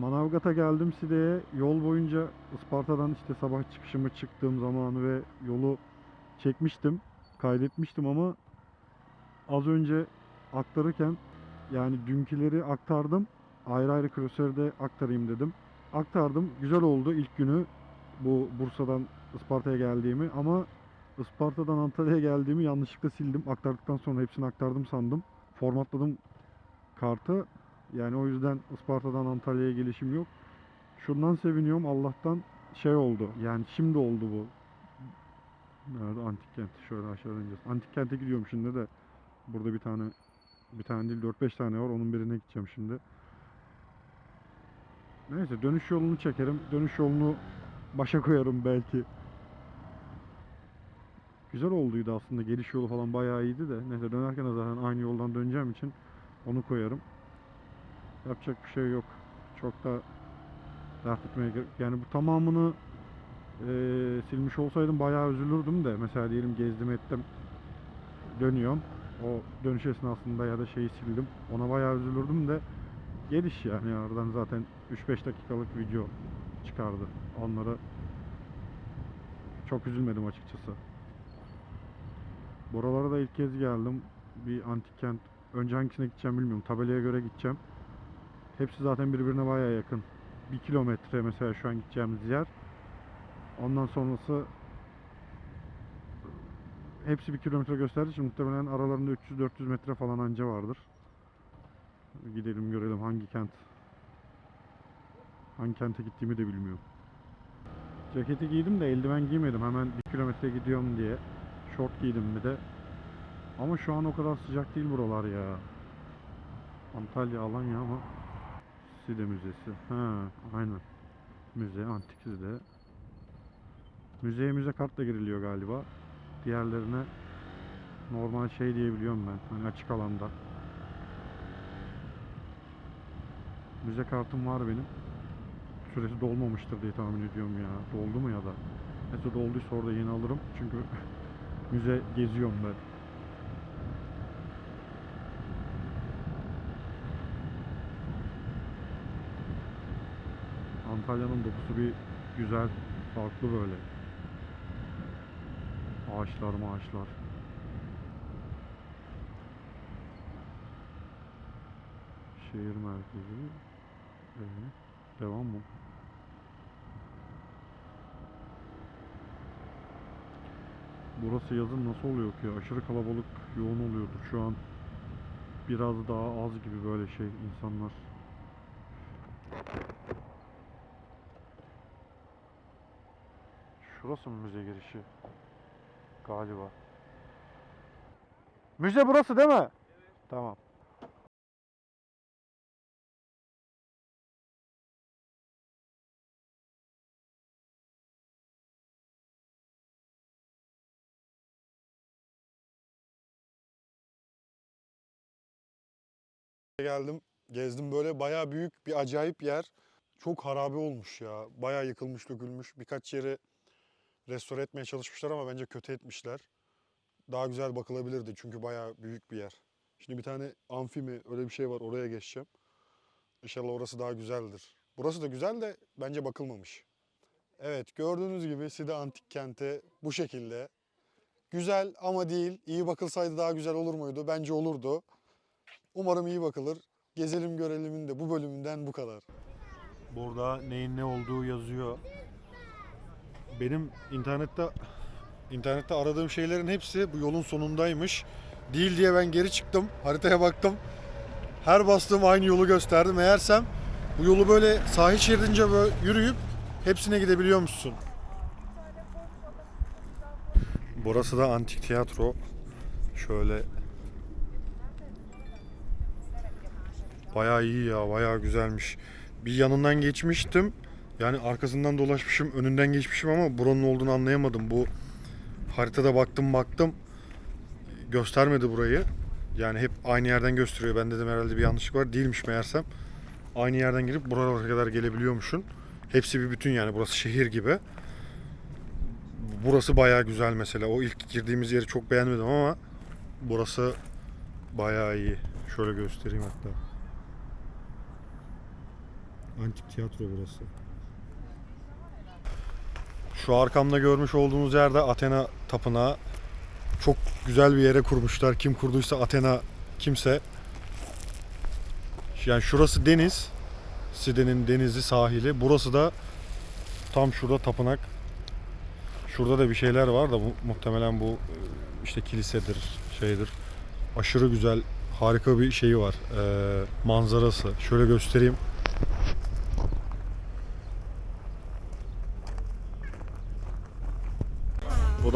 Manavgat'a geldim Side'ye. Yol boyunca Isparta'dan işte sabah çıkışımı çıktığım zamanı ve yolu çekmiştim. Kaydetmiştim ama az önce aktarırken yani dünküleri aktardım. Ayrı ayrı klasörde aktarayım dedim. Aktardım. Güzel oldu ilk günü bu Bursa'dan Isparta'ya geldiğimi ama Isparta'dan Antalya'ya geldiğimi yanlışlıkla sildim. Aktardıktan sonra hepsini aktardım sandım. Formatladım kartı. Yani o yüzden Isparta'dan Antalya'ya gelişim yok. Şundan seviniyorum Allah'tan şey oldu. Yani şimdi oldu bu. Nerede antik kent? Şöyle aşağıdan ineceğiz. Antik kente gidiyorum şimdi de. Burada bir tane bir tane değil 4-5 tane var. Onun birine gideceğim şimdi. Neyse dönüş yolunu çekerim. Dönüş yolunu başa koyarım belki. Güzel olduydu aslında. Geliş yolu falan bayağı iyiydi de. Neyse dönerken de zaten aynı yoldan döneceğim için onu koyarım. Yapacak bir şey yok. Çok da dert etmeye gerek. Yani bu tamamını eee, silmiş olsaydım bayağı üzülürdüm de. Mesela diyelim gezdim ettim. Dönüyorum. O dönüş esnasında ya da şeyi sildim. Ona bayağı üzülürdüm de. Geliş yani aradan zaten 3-5 dakikalık video çıkardı. Onlara çok üzülmedim açıkçası. Buralara da ilk kez geldim. Bir antik kent. Önce hangisine gideceğim bilmiyorum. Tabelaya göre gideceğim. Hepsi zaten birbirine bayağı yakın. Bir kilometre mesela şu an gideceğimiz yer. Ondan sonrası hepsi bir kilometre gösterdiği için muhtemelen aralarında 300-400 metre falan anca vardır. Gidelim görelim hangi kent hangi kente gittiğimi de bilmiyorum. Ceketi giydim de eldiven giymedim. Hemen bir kilometre gidiyorum diye. Şort giydim bir de. Ama şu an o kadar sıcak değil buralar ya. Antalya, Alanya ama Side Müzesi. Ha, aynen. Müze, antik Side. Müzeye müze kartla giriliyor galiba. Diğerlerine normal şey diyebiliyorum ben. Hani açık alanda. Müze kartım var benim. Süresi dolmamıştır diye tahmin ediyorum ya. Doldu mu ya da? Neyse dolduysa orada yeni alırım. Çünkü müze geziyorum ben. Antalya'nın dokusu bir güzel, farklı böyle. Ağaçlar maaşlar. Şehir merkezi. Ee, devam mı? Burası yazın nasıl oluyor ki? Aşırı kalabalık, yoğun oluyordur şu an. Biraz daha az gibi böyle şey insanlar. Şurası mı müze girişi? Galiba. Müze burası değil mi? Tamam. geldim. Gezdim böyle bayağı büyük bir acayip yer. Çok harabe olmuş ya. Bayağı yıkılmış, dökülmüş. Birkaç yeri restore etmeye çalışmışlar ama bence kötü etmişler. Daha güzel bakılabilirdi çünkü bayağı büyük bir yer. Şimdi bir tane amfi mi öyle bir şey var oraya geçeceğim. İnşallah orası daha güzeldir. Burası da güzel de bence bakılmamış. Evet gördüğünüz gibi Side Antik Kenti bu şekilde. Güzel ama değil. İyi bakılsaydı daha güzel olur muydu? Bence olurdu. Umarım iyi bakılır. Gezelim görelimin de bu bölümünden bu kadar. Burada neyin ne olduğu yazıyor. Benim internette İnternette aradığım şeylerin hepsi bu yolun sonundaymış. Değil diye ben geri çıktım. Haritaya baktım. Her bastığım aynı yolu gösterdi. Meğersem bu yolu böyle sahil şeridince böyle yürüyüp hepsine gidebiliyormuşsun. Burası da antik tiyatro. Şöyle Bayağı iyi ya, bayağı güzelmiş. Bir yanından geçmiştim. Yani arkasından dolaşmışım, önünden geçmişim ama buranın olduğunu anlayamadım. Bu haritada baktım baktım göstermedi burayı. Yani hep aynı yerden gösteriyor. Ben dedim herhalde bir yanlışlık var. Değilmiş meğersem. Aynı yerden girip buralara kadar gelebiliyormuşsun. Hepsi bir bütün yani. Burası şehir gibi. Burası bayağı güzel mesela. O ilk girdiğimiz yeri çok beğenmedim ama burası bayağı iyi. Şöyle göstereyim hatta. Antik tiyatro burası. Şu arkamda görmüş olduğunuz yerde Athena tapınağı. Çok güzel bir yere kurmuşlar. Kim kurduysa Athena kimse. Yani şurası deniz. Side'nin denizi, sahili. Burası da tam şurada tapınak. Şurada da bir şeyler var da bu, muhtemelen bu e, işte kilisedir, şeydir. Aşırı güzel, harika bir şeyi var. e, manzarası. Şöyle göstereyim.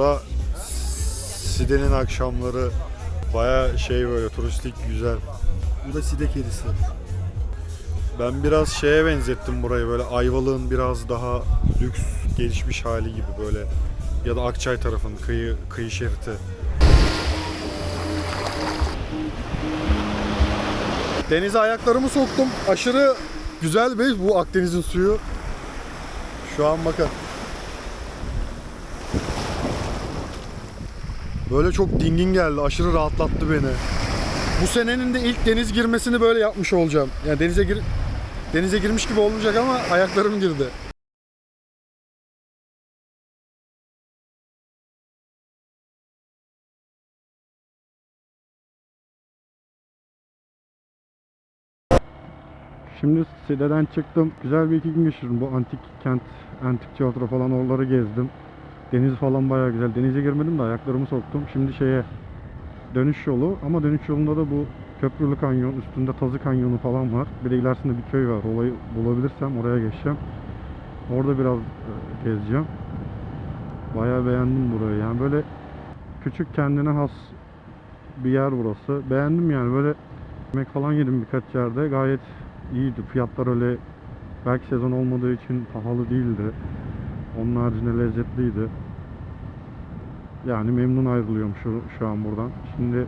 Bu da Side'nin akşamları baya şey böyle turistik güzel. Bu da side kedisi. Ben biraz şeye benzettim burayı böyle Ayvalık'ın biraz daha lüks gelişmiş hali gibi böyle ya da Akçay tarafının kıyı kıyı şeridi. Denize ayaklarımı soktum. Aşırı güzel bir bu Akdeniz'in suyu. Şu an bakın. Böyle çok dingin geldi. Aşırı rahatlattı beni. Bu senenin de ilk deniz girmesini böyle yapmış olacağım. Yani denize gir denize girmiş gibi olmayacak ama ayaklarım girdi. Şimdi Side'den çıktım. Güzel bir iki gün geçirdim. Bu antik kent, antik tiyatro falan oraları gezdim. Deniz falan bayağı güzel. Denize girmedim de ayaklarımı soktum. Şimdi şeye dönüş yolu ama dönüş yolunda da bu Köprülü Kanyon, üstünde Tazı Kanyonu falan var. Bir de ilerisinde bir köy var. Olayı bulabilirsem oraya geçeceğim. Orada biraz e, gezeceğim. Bayağı beğendim burayı. Yani böyle küçük kendine has bir yer burası. Beğendim yani böyle yemek falan yedim birkaç yerde. Gayet iyiydi. Fiyatlar öyle belki sezon olmadığı için pahalı değildi. Onun haricinde lezzetliydi. Yani memnun ayrılıyorum şu, şu an buradan. Şimdi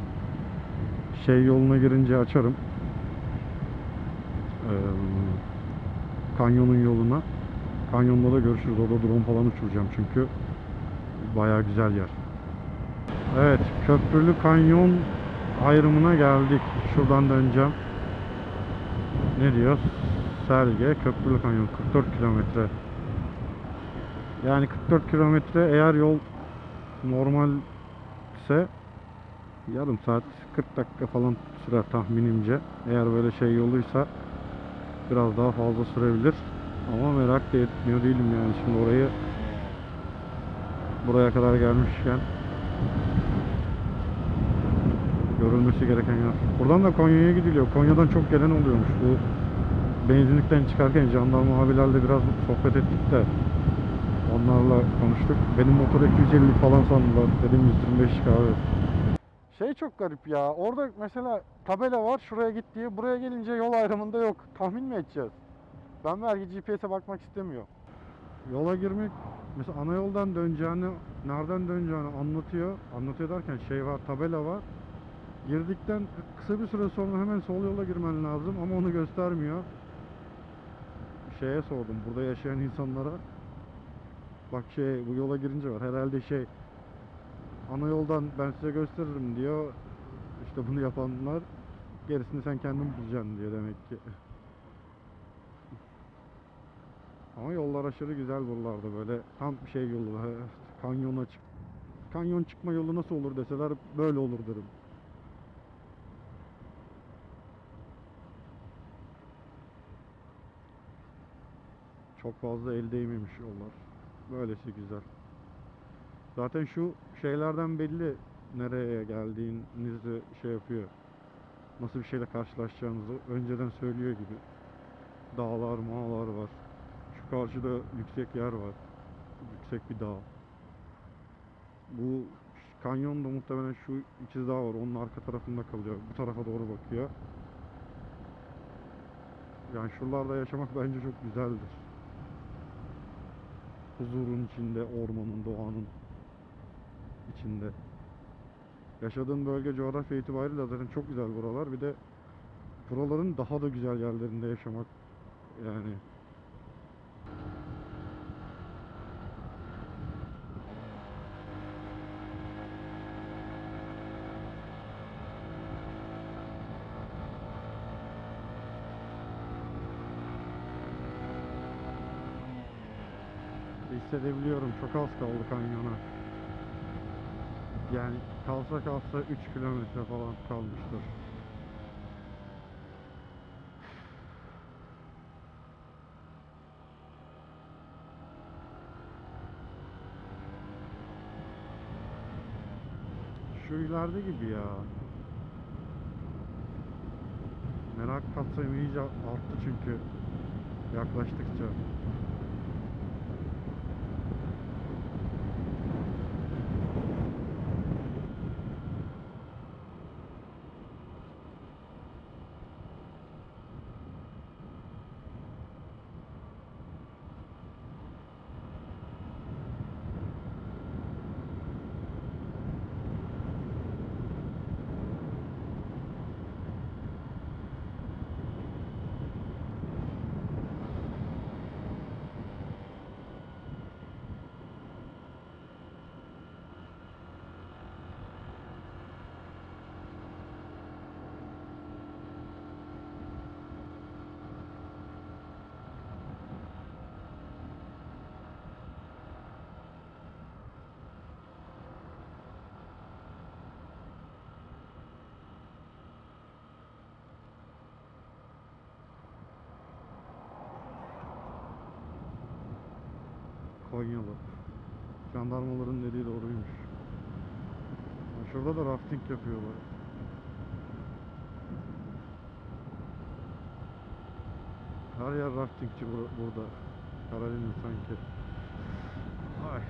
şey yoluna girince açarım. Ee, kanyonun yoluna. Kanyonda da görüşürüz. Orada drone falan uçuracağım çünkü. Bayağı güzel yer. Evet, Köprülü Kanyon ayrımına geldik. Şuradan döneceğim. Ne diyor? Selge, Köprülü Kanyon 44 kilometre. Yani 44 kilometre eğer yol normal ise yarım saat 40 dakika falan sürer tahminimce. Eğer böyle şey yoluysa biraz daha fazla sürebilir. Ama merak da etmiyor değilim yani şimdi orayı buraya kadar gelmişken görülmesi gereken yer. Buradan da Konya'ya gidiliyor. Konya'dan çok gelen oluyormuş. Bu benzinlikten çıkarken jandarma abilerle biraz sohbet ettik de onlarla konuştuk. Benim motor 250 falan sandılar. Dedim 125 abi. Şey çok garip ya. Orada mesela tabela var şuraya git diye. Buraya gelince yol ayrımında yok. Tahmin mi edeceğiz? Ben belki GPS'e bakmak istemiyor. Yola girmek mesela ana yoldan döneceğini, nereden döneceğini anlatıyor. Anlatıyor derken şey var, tabela var. Girdikten kısa bir süre sonra hemen sol yola girmen lazım ama onu göstermiyor. Şeye sordum burada yaşayan insanlara. Bak şey bu yola girince var. Herhalde şey ana yoldan ben size gösteririm diyor. İşte bunu yapanlar gerisini sen kendin bulacaksın diyor demek ki. Ama yollar aşırı güzel buralarda böyle tam şey yolu kanyona çık kanyon çıkma yolu nasıl olur deseler böyle olur derim. Çok fazla el değmemiş yollar. Böylesi güzel. Zaten şu şeylerden belli nereye geldiğinizi şey yapıyor. Nasıl bir şeyle karşılaşacağınızı önceden söylüyor gibi. Dağlar, mağlar var. Şu karşıda yüksek yer var. Yüksek bir dağ. Bu kanyon da muhtemelen şu ikiz dağ var. Onun arka tarafında kalıyor. Bu tarafa doğru bakıyor. Yani şuralarda yaşamak bence çok güzeldir. Huzurun içinde, ormanın, doğanın içinde. Yaşadığın bölge coğrafya itibariyle zaten çok güzel buralar. Bir de buraların daha da güzel yerlerinde yaşamak yani hissedebiliyorum. Çok az kaldı kanyona. Yani kalsa kalsa 3 kilometre falan kalmıştır. Şu ileride gibi ya. Merak katsayım iyice arttı çünkü yaklaştıkça. Konyalı. Jandarmaların dediği doğruymuş. Şurada da rafting yapıyorlar. Her yer raftingçi bur- burada. Karadeniz sanki. Ay.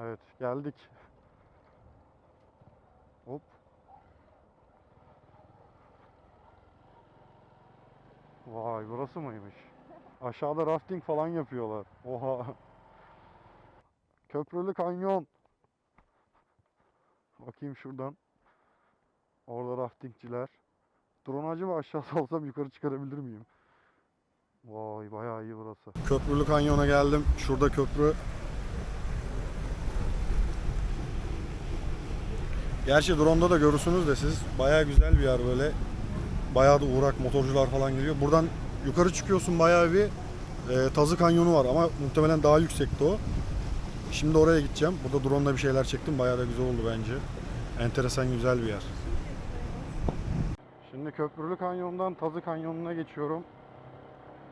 Evet geldik. Hop. Vay burası mıymış? Aşağıda rafting falan yapıyorlar. Oha. Köprülü kanyon. Bakayım şuradan. Orada raftingçiler. Drone acaba aşağı salsam yukarı çıkarabilir miyim? Vay bayağı iyi burası. Köprülü kanyona geldim. Şurada köprü. Gerçi drone'da da görürsünüz de siz. Bayağı güzel bir yer böyle. Bayağı da uğrak motorcular falan geliyor. Buradan yukarı çıkıyorsun bayağı bir e, Tazı Kanyonu var ama muhtemelen daha yüksekti o. Şimdi oraya gideceğim. Burada drone'la bir şeyler çektim. Bayağı da güzel oldu bence. Enteresan güzel bir yer. Şimdi Köprülü Kanyon'dan Tazı Kanyonu'na geçiyorum.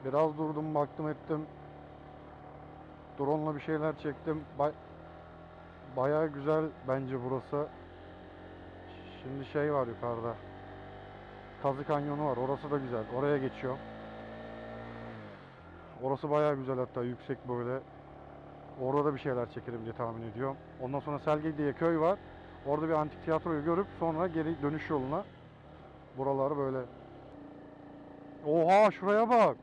Biraz durdum, baktım ettim. Drone'la bir şeyler çektim. Bay- bayağı güzel bence burası. Şimdi şey var yukarıda. Kazı Kanyonu var. Orası da güzel. Oraya geçiyorum. Orası bayağı güzel hatta yüksek böyle. Orada da bir şeyler çekerim diye tahmin ediyorum. Ondan sonra Selge diye köy var. Orada bir antik tiyatroyu görüp sonra geri dönüş yoluna. Buralar böyle. Oha şuraya bak.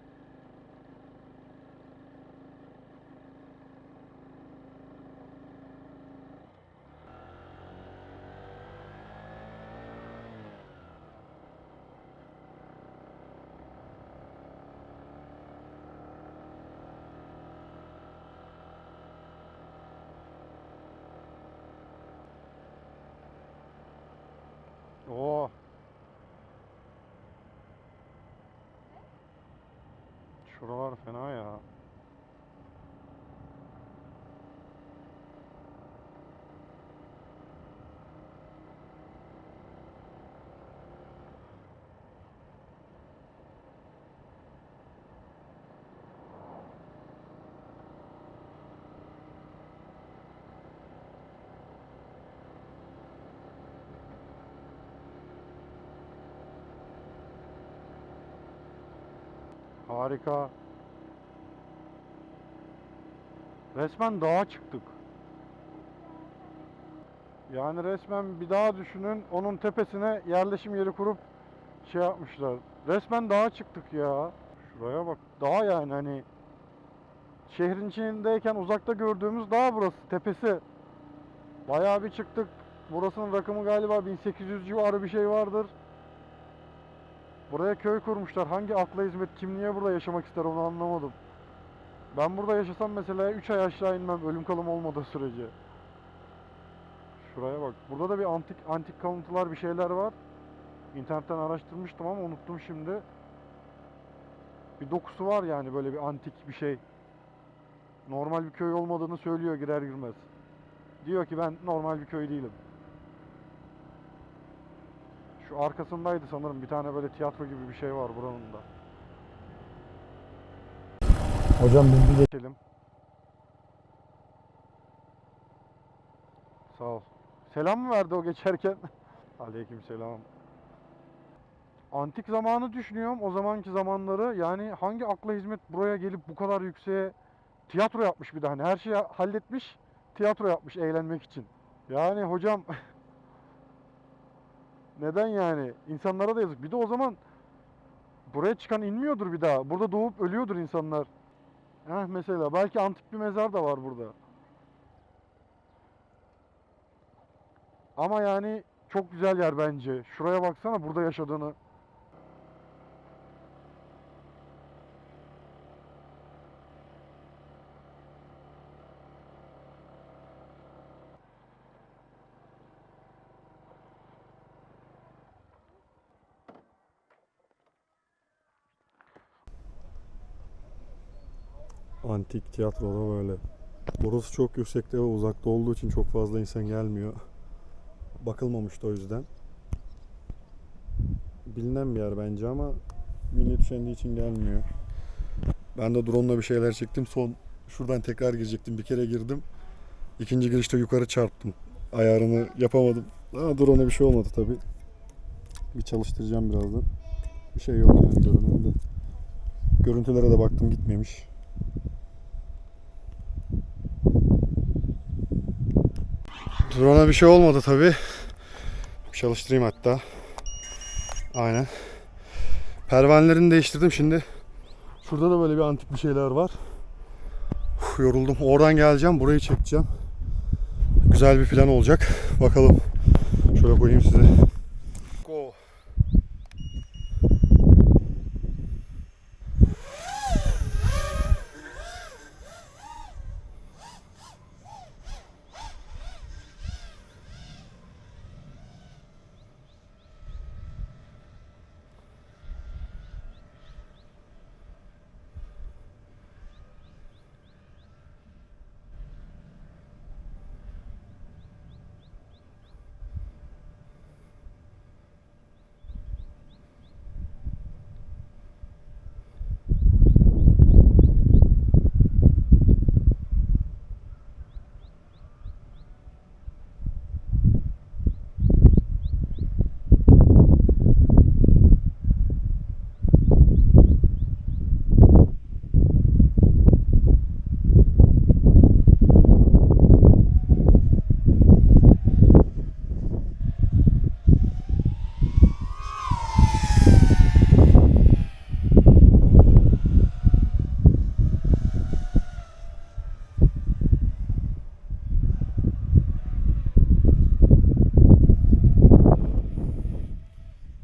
Harika. Resmen dağa çıktık. Yani resmen bir dağ düşünün. Onun tepesine yerleşim yeri kurup şey yapmışlar. Resmen dağa çıktık ya. Şuraya bak. Dağ yani hani şehrin içindeyken uzakta gördüğümüz dağ burası. Tepesi. Bayağı bir çıktık. Burasının rakımı galiba 1800 civarı bir şey vardır. Buraya köy kurmuşlar. Hangi akla hizmet kim niye burada yaşamak ister onu anlamadım. Ben burada yaşasam mesela 3 ay aşağı inmem ölüm kalım olmadığı sürece. Şuraya bak. Burada da bir antik antik kalıntılar bir şeyler var. İnternetten araştırmıştım ama unuttum şimdi. Bir dokusu var yani böyle bir antik bir şey. Normal bir köy olmadığını söylüyor girer girmez. Diyor ki ben normal bir köy değilim. Şu arkasındaydı sanırım bir tane böyle tiyatro gibi bir şey var buranın da. Hocam biz bir Geçelim. Sağ ol. Selam mı verdi o geçerken? Aleyküm selam. Antik zamanı düşünüyorum. O zamanki zamanları yani hangi akla hizmet buraya gelip bu kadar yükseğe tiyatro yapmış bir de hani her şeyi halletmiş tiyatro yapmış eğlenmek için. Yani hocam neden yani? İnsanlara da yazık. Bir de o zaman buraya çıkan inmiyordur bir daha. Burada doğup ölüyordur insanlar. Heh mesela belki antik bir mezar da var burada. Ama yani çok güzel yer bence. Şuraya baksana burada yaşadığını. Antik tiyatroda böyle. Burası çok yüksekte ve uzakta olduğu için çok fazla insan gelmiyor. Bakılmamıştı o yüzden. Bilinen bir yer bence ama millet üşendiği için gelmiyor. Ben de drone'la bir şeyler çektim. Son şuradan tekrar girecektim. Bir kere girdim. İkinci girişte yukarı çarptım. Ayarını yapamadım. Ama drone'a bir şey olmadı tabi. Bir çalıştıracağım birazdan. Bir şey yok yani görünümde. Görüntülere de baktım gitmemiş. Drone'a bir şey olmadı tabi. Çalıştırayım hatta. Aynen. Pervanelerini değiştirdim şimdi. Şurada da böyle bir antik bir şeyler var. Uf, yoruldum. Oradan geleceğim. Burayı çekeceğim. Güzel bir plan olacak. Bakalım. Şöyle koyayım size. Go.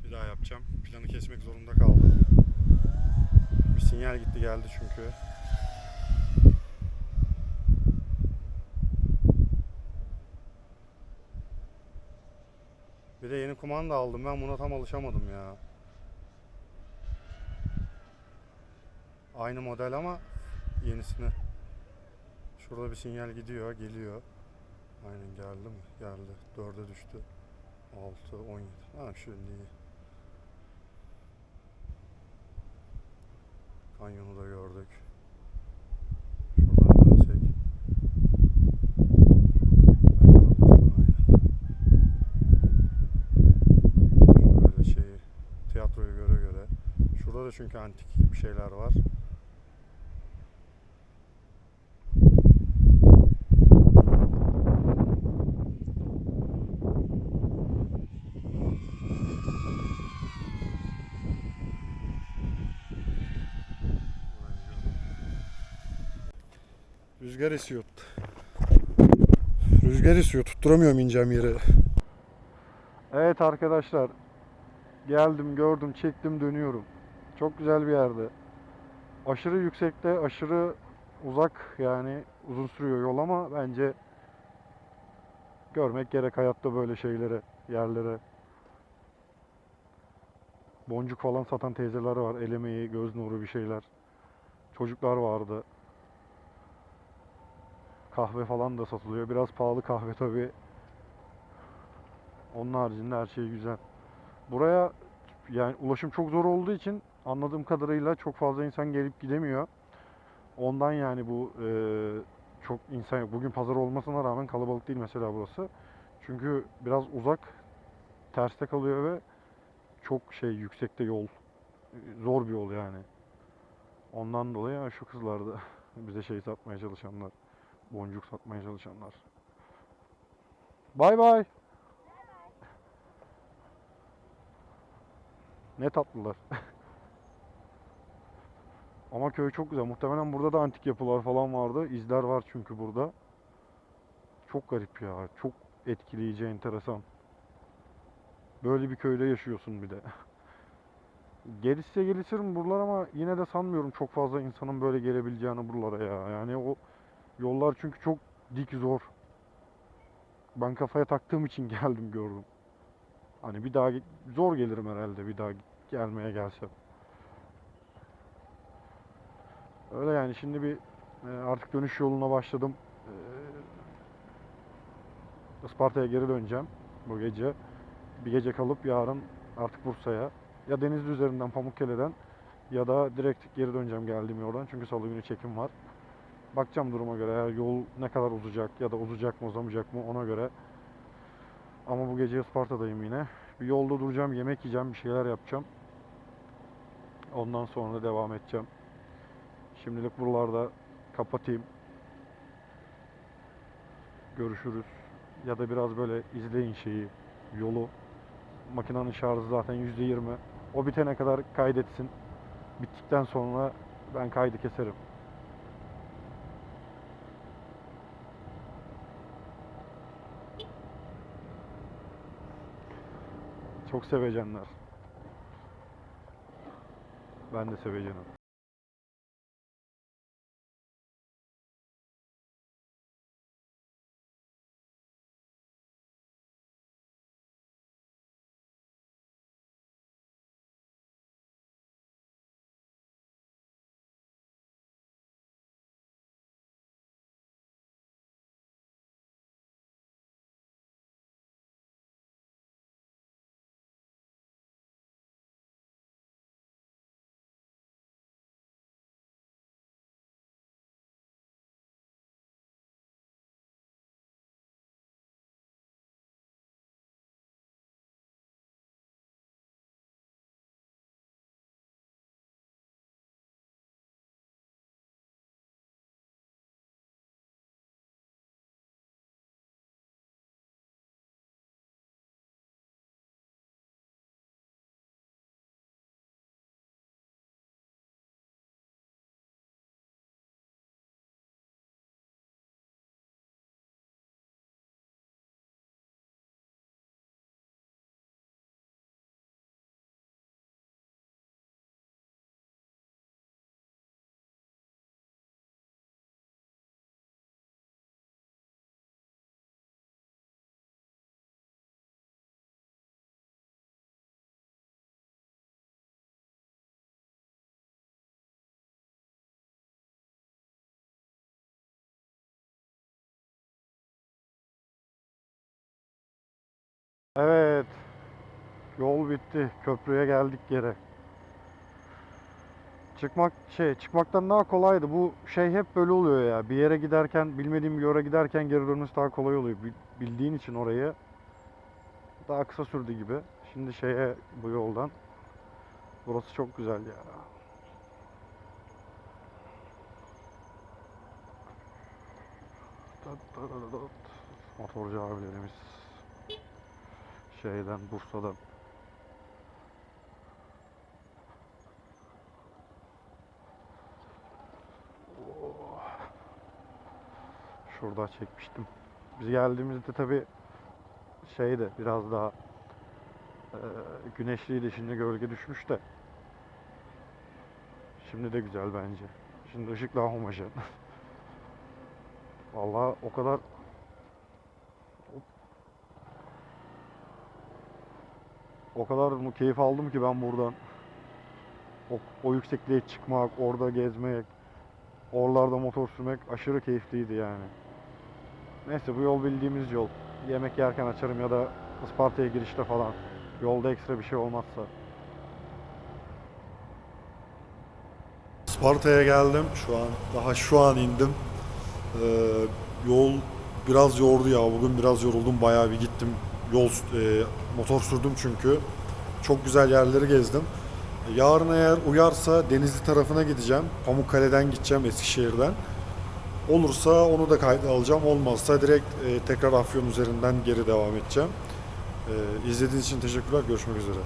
Bir daha yapacağım. Planı kesmek zorunda kaldım. Bir sinyal gitti geldi çünkü. Yeni kumanda aldım. Ben buna tam alışamadım ya. Aynı model ama yenisini. Şurada bir sinyal gidiyor, geliyor. Aynen geldi mi? Geldi. 4'e düştü. 6, 17. Ha şimdi iyi. Kanyonu da gördük. Şuradan dönsek. Bence olur, aynen. Şöyle şeyi tiyatroyu göre göre. Da çünkü antik bir şeyler var. Rüzgar esiyor. Rüzgar esiyor. Tutturamıyorum ineceğim yere. Evet arkadaşlar. Geldim, gördüm, çektim, dönüyorum. Çok güzel bir yerde. Aşırı yüksekte, aşırı uzak yani uzun sürüyor yol ama bence Görmek gerek hayatta böyle şeyleri, yerlere. Boncuk falan satan teyzeler var. El göz nuru bir şeyler. Çocuklar vardı. Kahve falan da satılıyor. Biraz pahalı kahve tabii. Onun haricinde her şey güzel. Buraya yani ulaşım çok zor olduğu için anladığım kadarıyla çok fazla insan gelip gidemiyor. Ondan yani bu e, çok insan yok. Bugün pazar olmasına rağmen kalabalık değil mesela burası. Çünkü biraz uzak, terste kalıyor ve çok şey yüksekte yol. Zor bir yol yani. Ondan dolayı şu kızlar da bize şey satmaya çalışanlar. Boncuk satmaya çalışanlar. Bay bay. Ne tatlılar. Ama köy çok güzel. Muhtemelen burada da antik yapılar falan vardı. İzler var çünkü burada. Çok garip ya. Çok etkileyici, enteresan. Böyle bir köyde yaşıyorsun bir de. Gelişse gelişir buralar ama yine de sanmıyorum çok fazla insanın böyle gelebileceğini buralara ya. Yani o yollar çünkü çok dik zor. Ben kafaya taktığım için geldim gördüm. Hani bir daha zor gelirim herhalde bir daha gelmeye gelsem. Öyle yani şimdi bir e, artık dönüş yoluna başladım. E, Isparta'ya geri döneceğim bu gece. Bir gece kalıp yarın artık Bursa'ya ya Denizli üzerinden Pamukkale'den ya da direkt geri döneceğim geldiğim yoldan çünkü salı günü çekim var. Bakacağım duruma göre eğer yol ne kadar uzayacak ya da uzayacak mı uzamayacak mı ona göre. Ama bu gece Isparta'dayım yine. Bir yolda duracağım, yemek yiyeceğim, bir şeyler yapacağım. Ondan sonra devam edeceğim. Şimdilik buralarda kapatayım. Görüşürüz. Ya da biraz böyle izleyin şeyi, yolu. Makinenin şarjı zaten %20. O bitene kadar kaydetsin. Bittikten sonra ben kaydı keserim. Çok sevecenler. Ben de sevecenim. Evet. Yol bitti. Köprüye geldik geri. Çıkmak şey çıkmaktan daha kolaydı. Bu şey hep böyle oluyor ya. Bir yere giderken bilmediğim bir yere giderken geri dönmesi daha kolay oluyor. Bil- Bildiğin için orayı daha kısa sürdü gibi. Şimdi şeye bu yoldan. Burası çok güzel ya. Motorcu abilerimiz şeyden Bursa'dan. Oh. Şurada çekmiştim. Biz geldiğimizde tabi şeydi biraz daha e, güneşliydi şimdi gölge düşmüş de. Şimdi de güzel bence. Şimdi ışık daha homojen. Vallahi o kadar o kadar keyif aldım ki ben buradan. O, o yüksekliğe çıkmak, orada gezmek, oralarda motor sürmek aşırı keyifliydi yani. Neyse bu yol bildiğimiz yol. Yemek yerken açarım ya da Isparta'ya girişte falan. Yolda ekstra bir şey olmazsa. Sparta'ya geldim. Şu an daha şu an indim. Ee, yol biraz yordu ya. Bugün biraz yoruldum. Bayağı bir gittim. Yol e, motor sürdüm çünkü. Çok güzel yerleri gezdim. Yarın eğer uyarsa Denizli tarafına gideceğim. Pamukkale'den gideceğim Eskişehir'den. Olursa onu da kayda alacağım. Olmazsa direkt e, tekrar Afyon üzerinden geri devam edeceğim. Ee, izlediğiniz için teşekkürler. Görüşmek üzere.